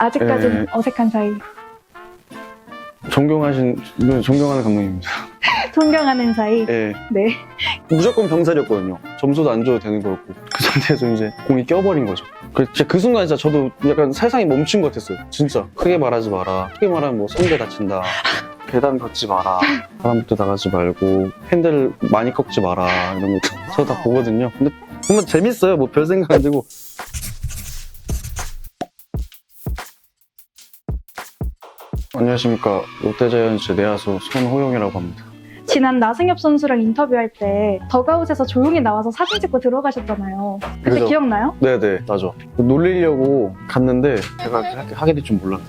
아직까지는 에. 어색한 사이. 존경하신 존경하는 감독님입니다. 존경하는 사이. 예. 네. 무조건 병살이었거든요. 점수도 안 줘도 되는 거였고 그 상태에서 이제 공이 껴버린 거죠. 그, 진짜 그 순간 진짜 저도 약간 세상이 멈춘 것 같았어요. 진짜 크게 말하지 마라. 크게 말하면 뭐 성대 다친다. 계단 걷지 마라. 사람부터 나가지 말고 핸들 많이 꺾지 마라. 이런 거 저 다 보거든요. 근데 보면 재밌어요. 뭐 별 생각 안 들고. 안녕하십니까 롯데자이언츠 내야수 손호용이라고 합니다. 지난 나승엽 선수랑 인터뷰할 때 더가웃에서 조용히 나와서 사진 찍고 들어가셨잖아요. 그때 그죠. 기억나요? 네네 맞아 놀리려고 갔는데 제가 그렇게 하게 될 줄 몰랐네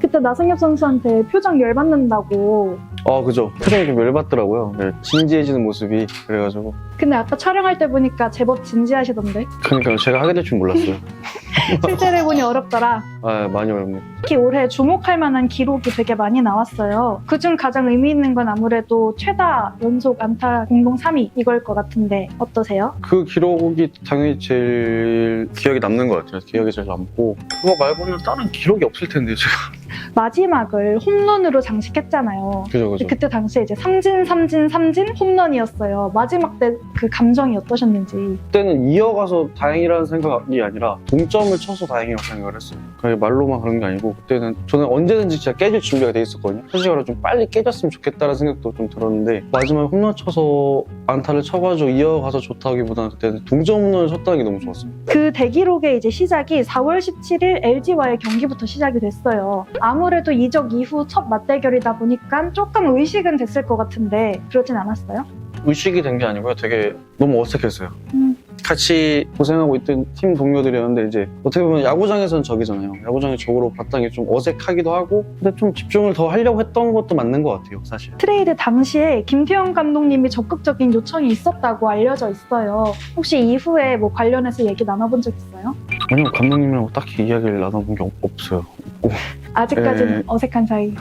그때 나승엽 선수한테 표정 열받는다고. 아 그죠 표정이 좀 열받더라고요 네, 진지해지는 모습이 그래가지고 근데 아까 촬영할 때 보니까 제법 진지하시던데. 그러니까 제가 하게 될 줄 몰랐어요 실제로 해보니 어렵더라. 아 많이 어렵네 특히 올해 주목할 만한 기록이 되게 많이 나왔어요. 그중 가장 의미 있는 건 아무래도 최다 연속 안타 공동 3위 이걸 것 같은데 어떠세요? 그 기록이 당연히 제일 기억에 남는 것 같아요 기억에 제일 남고 그거 말고는 다른 기록이 없을 텐데 제가 마지막을 홈런으로 장식했잖아요. 그죠 그죠 그때 당시에 이제 삼진, 삼진, 삼진 홈런이었어요. 마지막 때 그 감정이 어떠셨는지. 그때는 이어가서 다행이라는 생각이 아니라 동점 을 쳐서 다행이라고 생각을 했어요. 그게 말로만 그런 게 아니고 그때는 저는 언제든지 진짜 깨질 준비가 돼 있었거든요. 솔직히 좀 빨리 깨졌으면 좋겠다는 생각도 좀 들었는데 마지막에 홈런 쳐서 안타를 쳐가지고 이어가서 좋다기보다는 그때는 동점 홈런을 쳤다는 게 너무 좋았어요. 그 대기록의 이제 시작이 4월 17일 LG와의 경기부터 시작이 됐어요. 아무래도 이적 이후 첫 맞대결이다 보니까 조금 의식은 됐을 것 같은데 그러진 않았어요? 의식이 된 게 아니고요. 되게 너무 어색했어요. 음. 같이 고생하고 있던 팀 동료들이었는데 이제 어떻게 보면 야구장에서는 적이잖아요. 야구장에 적으로 봤다는 게 좀 어색하기도 하고 근데 좀 집중을 더 하려고 했던 것도 맞는 것 같아요. 사실. 트레이드 당시에 김태형 감독님이 적극적인 요청이 있었다고 알려져 있어요. 혹시 이후에 뭐 관련해서 얘기 나눠본 적 있어요? 아니요 감독님이랑 딱히 이야기를 나눠본 게 없- 없어요. 아직까지는 에. 어색한 사이.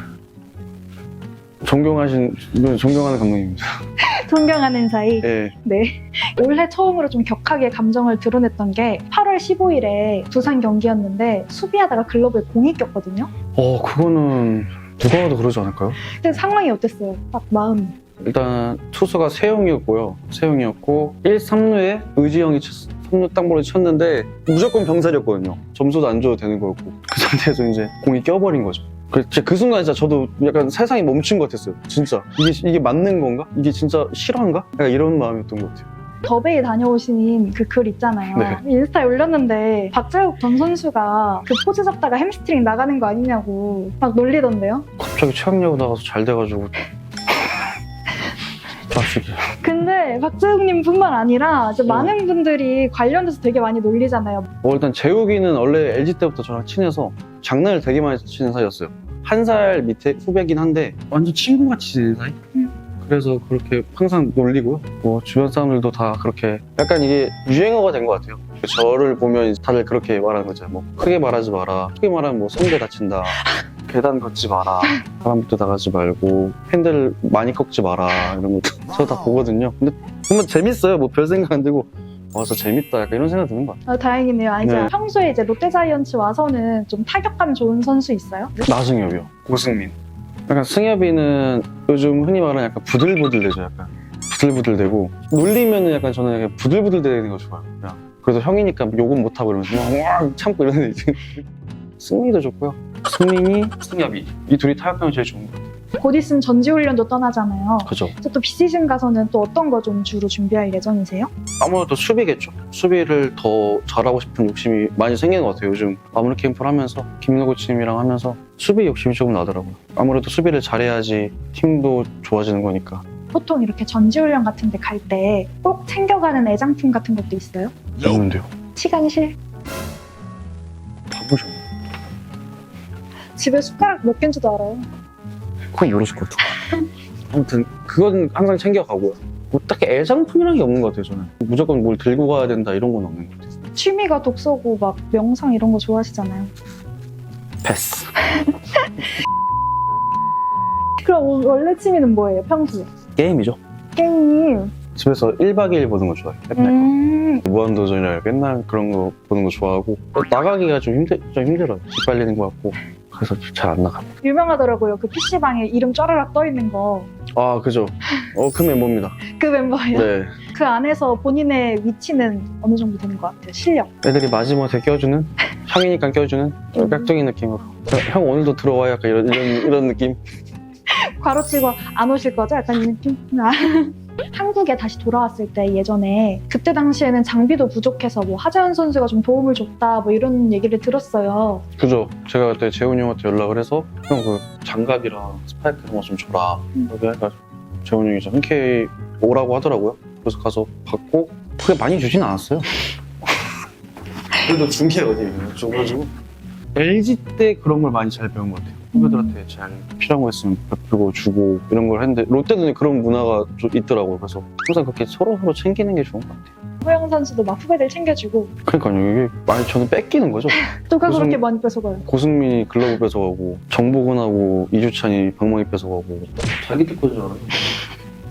존경하신 존경하는 감독님입니다. 존경하는 사이. 예. 네. 올해 처음으로 좀 격하게 감정을 드러냈던 게 8월 15일에 두산 경기였는데 수비하다가 글러브에 공이 꼈거든요. 어 그거는 누가 봐도 그러지 않을까요? 그때 상황이 어땠어요? 딱 마음이. 일단 투수가 세용이었고요. 세용이었고 1, 3루에 의지형이 3루 땅볼을 쳤는데 무조건 병살이었거든요. 점수도 안 줘도 되는 거였고 그 상태에서 이제 공이 껴버린 거죠. 그, 진짜 그 순간 진짜 저도 약간 세상이 멈춘 것 같았어요. 진짜 이게 이게 맞는 건가? 이게 진짜 실화인가? 약간 이런 마음이었던 것 같아요. 더베이 다녀오신 그 글 있잖아요. 네. 인스타에 올렸는데 박재욱 전 선수가 그 포즈 잡다가 햄스트링 나가는 거 아니냐고 막 놀리던데요. 갑자기 최악야구 나가서 잘 돼가지고 자식이 근데 박재욱님 뿐만 아니라 이제 네. 많은 분들이 관련돼서 되게 많이 놀리잖아요. 뭐 일단 재욱이는 원래 LG 때부터 저랑 친해서 장난을 되게 많이 치는 사이였어요. 한 살 밑에 후배긴 한데 완전 친구같이 지내는 사이? 음. 그래서 그렇게 항상 놀리고요. 뭐 주변 사람들도 다 그렇게 약간 이게 유행어가 된 것 같아요. 저를 보면 다들 그렇게 말하는 거죠. 뭐 크게 말하지 마라. 크게 말하면 뭐 성대 다친다. 계단 걷지 마라. 사람 부터 나가지 말고 핸들 많이 꺾지 마라. 이런 거 저다 보거든요. 근데 보면 재밌어요. 뭐 별 생각 안 들고 와서 재밌다. 약간 이런 생각 드는 것 같아요. 아, 다행이네요. 아, 이제 네. 평소에 이제 롯데자이언츠 와서는 좀 타격감 좋은 선수 있어요? 나승엽이요. 고승민. 약간 승엽이는 요즘 흔히 말하는 약간 부들부들대죠. 약간 부들부들대고 놀리면은 약간 저는 약간 부들부들대는 거 좋아요. 그냥 그래도 형이니까 욕은 못 하고 이러면서 막 와, 참고 이러는 애 있지. 승민이도 좋고요. 승민이, 승엽이 이 둘이 타격감이 제일 좋은 것 같아요. 곧 있으면 전지훈련도 떠나잖아요. 그죠. 이제 또 비시즌 가서는 또 어떤 거 좀 주로 준비할 예정이세요? 아무래도 수비겠죠. 수비를 더 잘하고 싶은 욕심이 많이 생기는 것 같아요. 요즘 마무리 캠프를 하면서 김민호 코치님이랑 하면서 수비 욕심이 조금 나더라고요. 아무래도 수비를 잘해야지 팀도 좋아지는 거니까. 보통 이렇게 전지훈련 같은 데 갈 때 꼭 챙겨가는 애장품 같은 것도 있어요? 없는데요. 치간실? 바보죠. 집에 숟가락 몇 개인 줄도 알아요. 그건 모르실 것 같아요. 아무튼 그건 항상 챙겨가고요. 뭐 딱히 애장품이라는 게 없는 것 같아요. 저는 무조건 뭘 들고 가야 된다 이런 건 없는 것 같아요. 취미가 독서고 막 명상 이런 거 좋아하시잖아요. 패스. 그럼 원래 취미는 뭐예요? 평소에? 게임이죠. 게임. 집에서 1박 2일 보는 거 좋아해요. 맨날 음, 무한도전이라 맨날 그런 거 보는 거 좋아하고 나가기가 좀 힘들 좀 힘들어요. 집 빨리는 것 같고 그래서 잘 안 나가. 유명하더라고요. 그 PC방에 이름 쫘라락 떠 있는 거. 아 그죠. 어 그 멤버입니다. 그 멤버예요. 네. 그 안에서 본인의 위치는 어느 정도 되는 것 같아요. 실력. 애들이 마지못해 껴주는 형이니까 껴주는 좀 깍두기 느낌으로 형 오늘도 들어와 약간 이런 이런, 이런 느낌. 괄호치고 안 오실 거죠? 약간 이 느낌? 아. 한국에 다시 돌아왔을 때 예전에 그때 당시에는 장비도 부족해서 뭐 하자연 선수가 좀 도움을 줬다 뭐 이런 얘기를 들었어요. 그죠. 제가 그때 재훈이 형한테 연락을 해서 형 그 장갑이랑 스파이크 이런 거 좀 줘라. 음. 그렇게 하니까 재훈이 형이 이제 흔쾌히 오라고 하더라고요. 그래서 가서 받고 그게 많이 주진 않았어요. 그래도 어디예요. 줘가지고 LG 때 그런 걸 많이 잘 배운 것 같아요. 후배들한테 잘 필요한 거 있으면 베풀고 주고 이런 걸 했는데 롯데도 그런 문화가 좀 있더라고요. 그래서 항상 그렇게 서로 서로 챙기는 게 좋은 것 같아요. 호영 선수도 막 후배들 챙겨주고 그러니까요. 이게 많이 저는 뺏기는 거죠. 누가 무슨- 그렇게 많이 뺏어가요? 고승민이 글러브 뺏어가고 정보근하고 이주찬이 방망이 뺏어가고 자기들 거줄 알아요.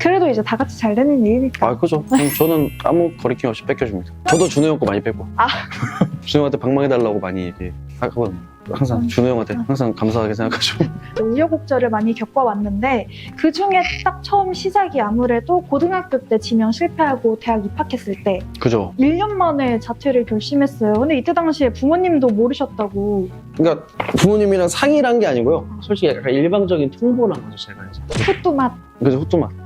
그래도 이제 다 같이 잘 되는 일이니까. 아 그죠. 그럼 저는 아무 거리낌 없이 뺏겨줍니다. 저도 준호 형 거 많이 뺏고. 아. 준호 형한테 방망이 달라고 많이 얘기 하거든요. 항상 음. 준호 형한테 항상 감사하게 생각하죠. 우여곡절을 많이 겪어왔는데 그 중에 딱 처음 시작이 아무래도 고등학교 때 지명 실패하고 대학 입학했을 때 그죠. 1년 만에 자퇴를 결심했어요. 근데 이때 당시에 부모님도 모르셨다고 그러니까 부모님이랑 상의를 한 게 아니고요. 솔직히 약간 일방적인 통보를 한 거죠, 제가 이제. 콧도맛 그래서 후뚜만.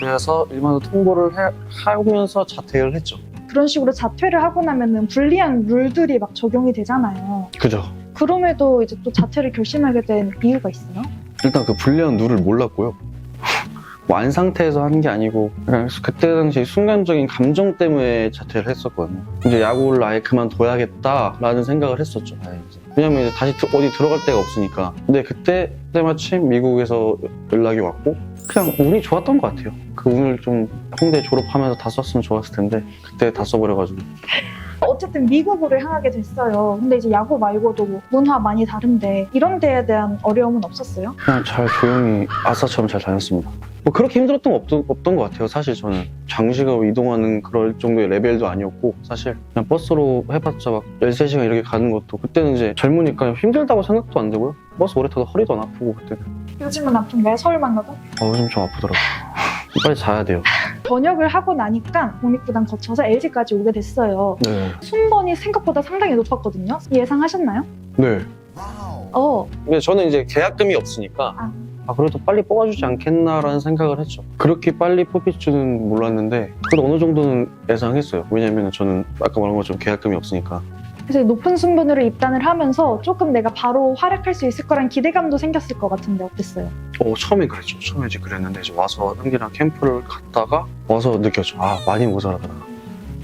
그래서 일반적으로 통보를 해- 하면서 자퇴를 했죠. 그런 식으로 자퇴를 하고 나면은 불리한 룰들이 막 적용이 되잖아요. 그죠. 그럼에도 이제 또 자퇴를 결심하게 된 이유가 있어요? 일단 그 불리한 룰을 몰랐고요. 뭐안 상태에서 하는 게 아니고 그냥 그때 당시 순간적인 감정 때문에 자퇴를 했었거든요. 이제 야구를 아예 그만둬야겠다라는 생각을 했었죠. 아예 이제. 왜냐면 이제 다시 드- 어디 들어갈 데가 없으니까. 근데 그때 때마침 미국에서 연락이 왔고 그냥 운이 좋았던 것 같아요. 그 운을 좀 홍대 졸업하면서 다 썼으면 좋았을 텐데 그때 다 써버려가지고 어쨌든 미국으로 향하게 됐어요. 근데 이제 야구 말고도 뭐 문화 많이 다른데 이런 데에 대한 어려움은 없었어요? 그냥 잘 조용히 아싸처럼 잘 다녔습니다. 뭐 그렇게 힘들었던 거 없던, 없던 것 같아요. 사실 저는 장시간 이동하는 그럴 정도의 레벨도 아니었고 사실 그냥 버스로 해봤자 막 13시간 이렇게 가는 것도 그때는 이제 젊으니까 힘들다고 생각도 안 들고요. 버스 오래 타도 허리도 안 아프고 그때는 요즘은 아픈가요? 서울 만 가도? 어, 요즘 좀 아프더라고요. 빨리 자야 돼요. 전역을 하고 나니까 국립구단 거쳐서 LG까지 오게 됐어요. 네. 순번이 생각보다 상당히 높았거든요. 예상하셨나요? 네. 어, 근데 저는 이제 계약금이 없으니까 아. 아 그래도 빨리 뽑아주지 않겠나라는 생각을 했죠. 그렇게 빨리 뽑힐 줄은 몰랐는데 그래도 어느 정도는 예상했어요. 왜냐면 저는 아까 말한 것처럼 계약금이 없으니까 그래서 높은 순번으로 입단을 하면서 조금 내가 바로 활약할 수 있을 거란 기대감도 생겼을 것 같은데 어땠어요? 어, 처음엔 그랬죠. 처음에 이제 그랬는데 이제 와서 형기랑 캠프를 갔다가 와서 느꼈죠. 아 많이 모자라더라.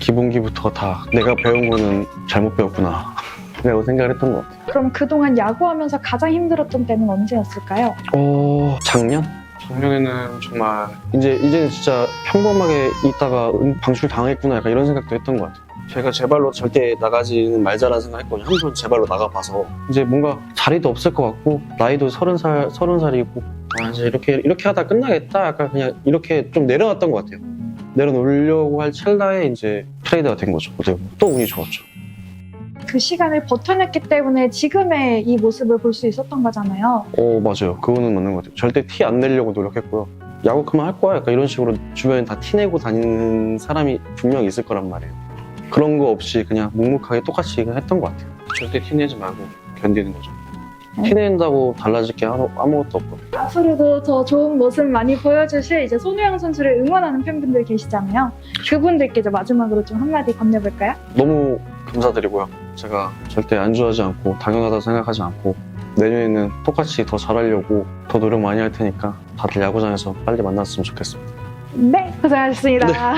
기본기부터 다 내가 배운 거는 잘못 배웠구나. 라고 생각을 했던 것 같아요. 그럼 그동안 야구하면서 가장 힘들었던 때는 언제였을까요? 어 작년? 작년에는 정말 이제 이제는 진짜 평범하게 있다가 음, 방출 당했구나 약간 이런 생각도 했던 것 같아요. 제가 제 발로 절대 나가지는 말자라는 생각했거든요. 한번 제 발로 나가봐서 이제 뭔가 자리도 없을 것 같고 나이도 서른 살 서른 살이고 아 이제 이렇게 이렇게 하다 끝나겠다 약간 그냥 이렇게 좀 내려놨던 것 같아요. 내려놓으려고 할 찰나에 이제 트레이드가 된 거죠. 어떻게 보면. 또 운이 좋았죠. 그 시간을 버텨냈기 때문에 지금의 이 모습을 볼 수 있었던 거잖아요. 어 맞아요 그거는 맞는 것 같아요 절대 티 안 내려고 노력했고요 야구 그만 할 거야 약간 이런 식으로 주변에 다 티 내고 다니는 사람이 분명 있을 거란 말이에요 그런 거 없이 그냥 묵묵하게 똑같이 했던 것 같아요. 절대 티 내지 말고 견디는 거죠. 티 낸다고 달라질 게 아무, 아무것도 없고. 앞으로도 더 좋은 모습 많이 보여주실 이제 손우영 선수를 응원하는 팬분들 계시잖아요. 그분들께 이제 마지막으로 좀 한마디 건네볼까요? 너무 감사드리고요. 제가 절대 안주하지 않고 당연하다 생각하지 않고 내년에는 똑같이 더 잘하려고 더 노력 많이 할 테니까 다들 야구장에서 빨리 만났으면 좋겠습니다. 네, 고생하셨습니다.